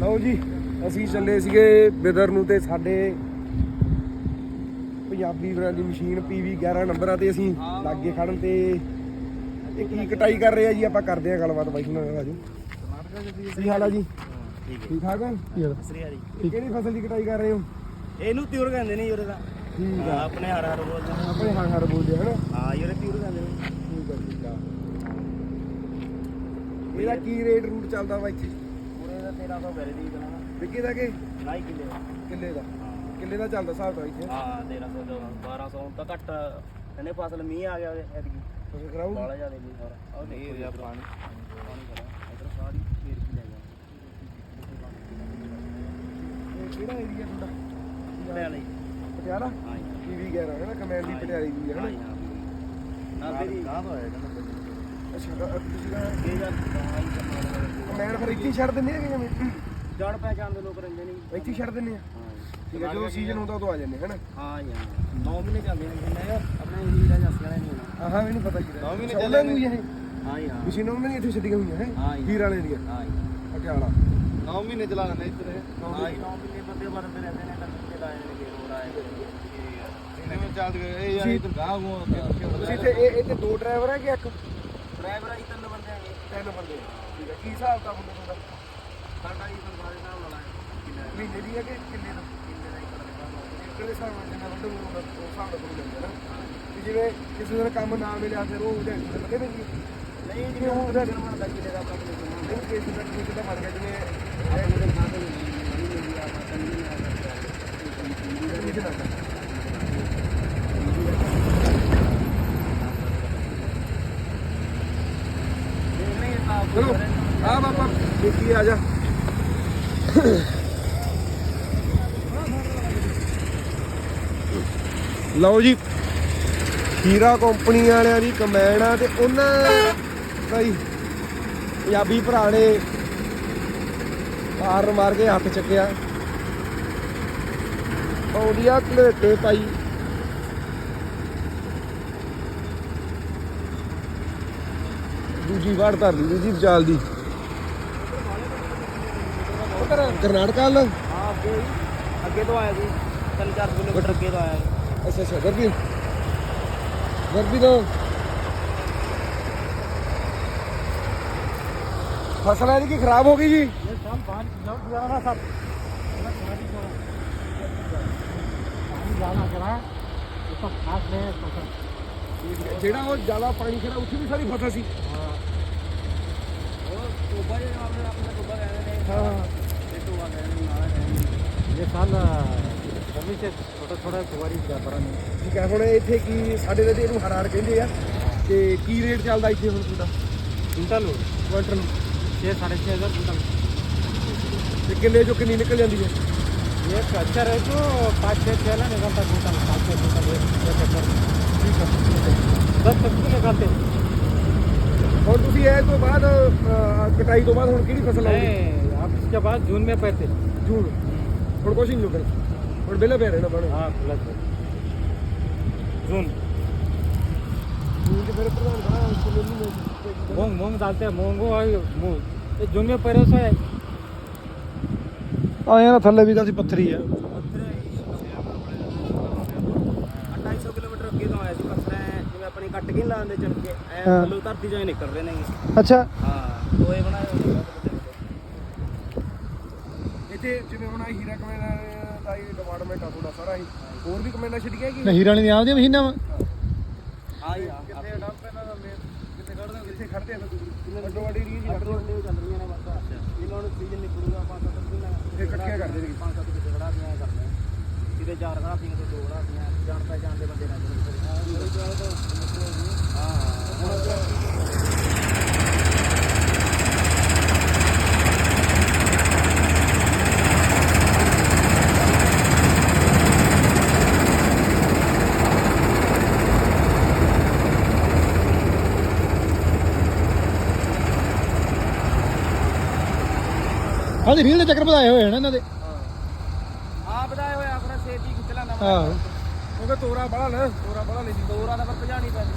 ਲਓ ਜੀ ਅਸੀਂ ਚੱਲੇ ਸੀਗੇ ਬਿਦਰ ਨੂੰ ਤੇ ਸਾਡੇ ਪੰਜਾਬੀ ਬਰਾਂ ਦੀ ਮਸ਼ੀਨ PV 11 ਨੰਬਰਾਂ ਤੇ ਅਸੀਂ ਲਾਗੇ ਖੜਨ ਤੇ ਇਹ ਕੀ ਕਟਾਈ ਕਰ ਰਹੇ ਆ ਜੀ ਆਪਾਂ ਕਰਦੇ ਆ ਗੱਲਬਾਤ ਬਾਈ ਸੁਣਾ ਰਾਜੂ। ਕੀ ਹਾਲ ਆ ਜੀ। ਠੀਕ ਠੀਕ ਹੈ? ਹਰੀ ਕਿਹੜੀ ਫਸਲ ਦੀ ਕਟਾਈ ਕਰ ਰਹੇ ਹੋ? ਇਹਨੂੰ ਤਿਉਰ ਕਹਿੰਦੇ ਨੇ ਯੂਰੇ ਦਾ। ਠੀਕ ਆ। ਆਪਣੇ ਹਰ ਹਰ ਬੋਲਦੇ ਆਪਣੇ ਹਾਂ ਹਰ ਬੋਲਦੇ ਹਨਾ? ਹਾਂ ਯੂਰੇ ਤਿਉਰ ਕਹਿੰਦੇ ਨੇ। ਠੀਕ ਆ ਠੀਕ ਆ। ਇਹਦਾ ਕੀ ਰੇਟ ਰੂਟ ਚੱਲਦਾ ਵਾ ਇੱਥੇ? 1300 ਕਰੇ ਦੀ ਬਣਾ ਵਿੱਕੀ ਦਾ ਕਿ? ਲਾਈ ਕਿਲੇ ਦਾ। ਕਿੱਲੇ ਦਾ। ਕਿੱਲੇ ਦਾ ਚੱਲਦਾ ਹਿਸਾਬ ਤਾਂ ਇੱਥੇ। ਹਾਂ 1300 ਤੋਂ 1200 ਹੁਣ ਤਾਂ ਘੱਟ। ਇਹਨੇ ਫਸਲ ਮੀਂਹ ਆ ਗਿਆ ਐਤਕੀ। ਤੁਸੀਂ ਕਰਾਓ ਬਾਲਾ ਜ਼ਿਆਦਾ ਨਹੀਂ ਹੋਰ ਉਹ ਨਹੀਂ ਰਿਹਾ ਪਾਣੀ। ਪਾਣੀ ਕਰਾ ਇਧਰ ਸਾਰੀ ਫੇਰ ਕੀ ਲੈ ਗਿਆ। ਇਹ ਕਿਹੜਾ ਏਰੀਆ ਤੁਹਾਡਾ? ਪਟਿਆਲੇ ਪਟਿਆਲਾ? ਹਾਂ ਜੀ। PV 11 ਹੈ ਨਾ ਕਮੈਂਡ ਦੀ ਪਟਿਆਲੀ ਦੀ ਹੈ ਹਾਂ ਨਾ ਜੀ। ਹਾਂ ਨਾ ਤੇਰੀ ਕਹਾਂ ਤੋਂ ਆਇਆ ਕਹਿੰਦਾ ਅੱਛਾ ਤਾਂ ਤੁਸੀਂ ਤਾਂ ਇਹ ਜਾਂ ਹਾਂ ਜੀ ਕਰਨਾ ਕਮੈਂਡ ਫਿਰ ਇੱਥੇ ਹੀ ਛੱਡ ਦਿੰਦੇ ਆ ਕਿ ਜਿਵੇਂ। ਜੜ ਪਹਿਚਾਣ ਦੇ ਲੋਕ ਰਹਿੰਦੇ ਨਹੀਂ ਇੱਥੇ ਹੀ ਛੱਡ ਦਿੰਦੇ ਆ। ਹਾਂ ਠੀਕ ਹੈ ਜਦੋਂ ਸੀਜ਼ਨ ਹੁੰਦਾ ਉਦੋਂ ਆ ਜਾਂਦੇ ਹੈ ਨਾ ਹਾਂ। ਜੀ 9 ਮਹੀਨੇ ਚੱਲਦੇ ਨੇ ਜਿੰਨਾ ਆਪਣੇ ਹੀਰਾ ਜੱਸ ਵਾਲੇ ਨਹੀਂ ਹੋਣਾ। ਆਹਾਂ ਮੈਨੂੰ ਪਤਾ ਕੀ ਨੌਂ ਮਹੀਨੇ ਚੱਲਦੇ ਨੂੰ ਇਹ। ਹਾਂ ਜੀ ਹਾਂ। ਤੁਸੀਂ ਨੌ ਮਹੀਨੇ ਇੱਥੇ ਛੱਡੀਆਂ ਹੋਈਆਂ ਹੈ? ਹਾਂ ਜੀ। ਵੀਰ ਵਾਲੇ ਦੀਆਂ। ਹਾਂ ਜੀ। ਪਟਿਆਲਾ 9 ਮਹੀਨੇ ਚਲਾ ਲੈਂਦੇ ਇੱਧਰ ਹਾਂ ਜੀ 9 ਮਹੀਨੇ ਬੰਦੇ ਬਰਦੇ ਰਹਿੰਦੇ ਨੇ ਟੱਕੇ ਲਾਏ ਨੇ ਗੇਰ ਹੋਰ ਆਏ ਨੇ। ਜਿਵੇਂ ਚੱਲ ਗਏ ਇਹ ਯਾਰ ਇਧਰ ਗਾਹ ਗੋ ਤੁਸੀਂ ਇੱਥੇ ਇਹ ਇੱਥੇ ਦੋ ਡਰਾਈਵਰ ਹੈ ਕਿ ਇੱਕ? ਡਰਾਈਵਰ ਆਈ ਤਿੰਨ ਬੰਦੇ ਆਏ ਤਿੰਨ ਬੰਦੇ ਠੀਕ ਹੈ ਕੀ ਹਿਸਾਬ ਤਾਂ ਹੁੰਦਾ ਤੁਹਾਡਾ ਸਾਡਾ ਹੀ ਤਨਖਾਹ ਦੇ ਨਾਲ ਲਾਇਆ ਕਿੰਨੇ ਮਹੀਨੇ ਦੀ ਹੈ ਕਿ ਕਿੰਨੇ ਦਾ ਕਿੰਨੇ ਦਾ ਹੀ ਕਿਹੜੇ ਹਿਸਾਬ ਨਾਲ ਜਿੰਨਾ ਵੱਡਾ ਹੋਊਗਾ ਉਸ ਹਿਸਾਬ ਨਾਲ ਤੁਹਾਨੂੰ ਮਿਲ ਜਾਣਾ ਤੇ ਜਿਵੇਂ ਕਿਸੇ ਦਿਨ ਕੰਮ ਨਾ ਮਿਲਿਆ ਫਿਰ ਉਹ ਉਹਦੇ ਅੰਦਰ ਲੱਗੇ ਨੇ ਜੀ ਨਹੀਂ ਜਿਵੇਂ ਉਹ ਉਹਦਾ ਜਨਮ ਦਾ ਕਿਲੇ ਦਾ ਕੰਮ ਨਹੀਂ ਕਿਸੇ ਦਾ ਕਿਸੇ ਦਾ ਬਣ ਗਿਆ ਜਿਵੇਂ ਆਪਣੇ ਦੇ ਖਾਤੇ ਨਹੀਂ ਮਿਲਦੀ ਆ ਪਤਾ ਨਹੀਂ ਆ ਕਿਸੇ ਦਾ ਨਹੀਂ ਤਾਂ ਚਲੋ ਆ ਬਾਬਾ ਦੇਖੀ ਆ ਜਾ। ਲਓ ਜੀ ਹੀਰਾ ਕੰਪਨੀ ਵਾਲਿਆਂ ਦੀ ਕਮੈਨ ਆ ਤੇ ਉਹਨਾਂ ਦਾ ਹੀ ਪੰਜਾਬੀ ਭਰਾ ਨੇ ਹਾਰ ਮਾਰ ਕੇ ਹੱਥ ਚੱਕਿਆ। ਆਉਂਦੀਆਂ ਕਲੇਟੇ ਪਾਈ ਦੂਜੀ ਵਾਰ ਧਰ ਲਈ ਦੂਜੀ ਵਿਚਾਲ ਦੀ ਕਰਨਾਟਕਾ ਵੱਲ ਹਾਂ ਅੱਗੇ ਅੱਗੇ ਤੋਂ ਆਇਆ ਸੀ ਤਿੰਨ ਚਾਰ ਕਿਲੋਮੀਟਰ ਅੱਗੇ ਤੋਂ ਆਇਆ ਸੀ। ਅੱਛਾ ਅੱਛਾ ਗਰਬੀ ਗਰਬੀ ਤੋਂ ਫਸਲ ਇਹਦੀ ਕੀ ਖਰਾਬ ਹੋ ਗਈ ਜੀ ये साल पाँच जब जा रहा सब पानी जाना चला ये सब खास है फसल ਜਿਹੜਾ ਉਹ ਜ਼ਿਆਦਾ ਪਾਣੀ ਖੜਾ ਉੱਥੇ ਵੀ ਸਾਰੀ ਫਸਲ ਸੀ और टोबा जो आपने अपने टोबा गए थे ਹਾਂ ਹਾਂ ये टोबा गए थे नाला गए थे ये साल कभी से छोटा छोटा कुवारी बड़ा नहीं ਠੀਕ ਹੈ ਹੁਣ ਇੱਥੇ ਕੀ ਸਾਡੇ ਦੇ ਤੇ ਇਹਨੂੰ ਹਰਾਰ ਕਹਿੰਦੇ ਆ ਤੇ ਕੀ ਰੇਟ ਚੱਲਦਾ ਇੱਥੇ ਹੁਣ ਤੁਹਾਡਾ कुंटल ਕੁਆਂਟਲ छः साढ़े छः हज़ार कुंटल ਤੇ ਕਿੱਲੇ ਚੋਂ ਕਿੰਨੀ ਨਿਕਲ ਜਾਂਦੀ ਹੈ ये अच्छा रहे तो पाँच छः छः ना निकलता कुंटल पाँच छः कुंटल एक एक एकड़ ਠੀਕ ਹੈ दस तक भी निकलते ਹੁਣ ਤੁਸੀਂ ਇਹ ਤੋਂ ਬਾਅਦ ਅਹ, ਕਟਾਈ ਤੋਂ ਬਾਅਦ ਹੁਣ ਕਿਹੜੀ ਫਸਲ ਲਾਉਂਗੇ नहीं अब इसके बाद जून में पैसे ਜੂਨ ਹੁਣ ਕੁਛ ਨਹੀਂ ਲੋਕਾਂ ਹੁਣ ਬਿੱਲ ਪਿਆ ਰਹਿਣਾ ਬਣ हाँ प्लस जून ਜੂਨ ਚ ਫਿਰ ਪ੍ਰਧਾਨ ਬਣਾ ਕਿਲੋ ਨਹੀਂ मूंग मूंग डालते हैं मूंग और मूंग ये जून में पैरों से है ਆਇਆ ਨਾ ਥੱਲੇ ਵੀ ਤਾਂ ਸੀ ਪੱਥਰੀ ਆ 250 ਕਿਲੋਮੀਟਰ ਅੱਗੇ ਤੋਂ ਆਇਆ ਸੀ ਪੱਥਰ ਐਂ ਜਿਵੇਂ ਆਪਣੀ ਕੱਟ ਕੇ ਨੀ ਲਾਉਂਦੇ ਚੜ ਕੇ ਐ ਹਾਂ। ਥੱਲੋਂ ਧਰਤੀ ਚੋਂ ਹੀ ਨਿਕਲ ਰਹੇ ਨੇ ਅੱਛਾ ਹਾਂ ਟੋਏ ਬਣਾਏ ਹੋਏ ਨੇ ਬਹੁਤ ਵੱਡੇ ਇੱਥੇ ਜਿਵੇਂ ਹੁਣ ਆਹ ਹੀਰਾ ਕਮੈਨਾ ਦਾ ਹੀ ਡਿਪਾਰਟਮੈਂਟ ਆ ਤੁਹਾਡਾ ਸਾਰਾ ਹੀ ਹੋਰ ਵੀ ਕਮੈਨਾ ਛੱਡੀਆਂ ਕਿ ਹੀਰਾ ਵਾਲੀ ਦੀਆਂ ਆਪਦੀਆਂ ਮਸ਼ੀਨਾਂ ਵਾ। ਹਾਂ ਜੀ ਹਾਂ ਕਿੱਥੇ ਡੰਪ ਇਹਨਾਂ ਦਾ ਮੇਨ ਕਿੱਥੇ ਖੜਦੇ ਹੋ ਕਿੱਥੇ ਖੜਦੇ ਆ ਫਿਰ ਤੁਸੀਂ? ਅੱਡੋ ਅੱਡੀ ਰੀਜ ਹੀ ਅੱਡੇ ਅੱਡੇ ਚੱਲ ਰਹੀਆਂ ਨੇ ਬਸ। ਇਹਨਾਂ ਨੂੰ ਸੀਜ਼ਨ ਨਿਕਲੂਗਾ ਪੰਜ ਸੱਤ ਦਿਨ ਫਿਰ ਇਕੱਠੀਆਂ ਕਰ ਦੇਣਗੇ। ਪੰਜ ਸੱਤ ਕਿਤੇ ਖੜਾ ਦੀਆਂ ਕਰਦੇ ਆ। ਕਿਤੇ ਚਾਰ ਖੜਾ ਦੀਆਂ ਤੇ ਦੋ ਖੜਾ ਦੀਆਂ। ਜਾਣ ਪਹਿਚਾਣ ਦੇ ਬੰਦੇ ਰਹਿੰਦੇ ਨੇ। ਹਾਂ। ਹਾਂ। ਹਾਂਜੀ ਰੀਲ ਦੇ ਚੱਕਰ ਵਧਾਏ ਹੋਏ ਹਨ ਇਹਨਾਂ ਦੇ। ਆ ਬਤਾਏ ਹੋਇਆ ਆਪਣਾ ਸੇਤੀ ਖਿੱਚ ਲੈਂਦਾ ਆਹੋ ਕਿਉਂਕਿ ਤੋਰਾ ਬੜਾ ਨਾ ਤੋਰਾ ਬੜਾ ਲੈਂਦੀ ਤੋਰਾ ਦਾ ਪਰ ਭਜਾਣੀ ਪੈਂਦੀ।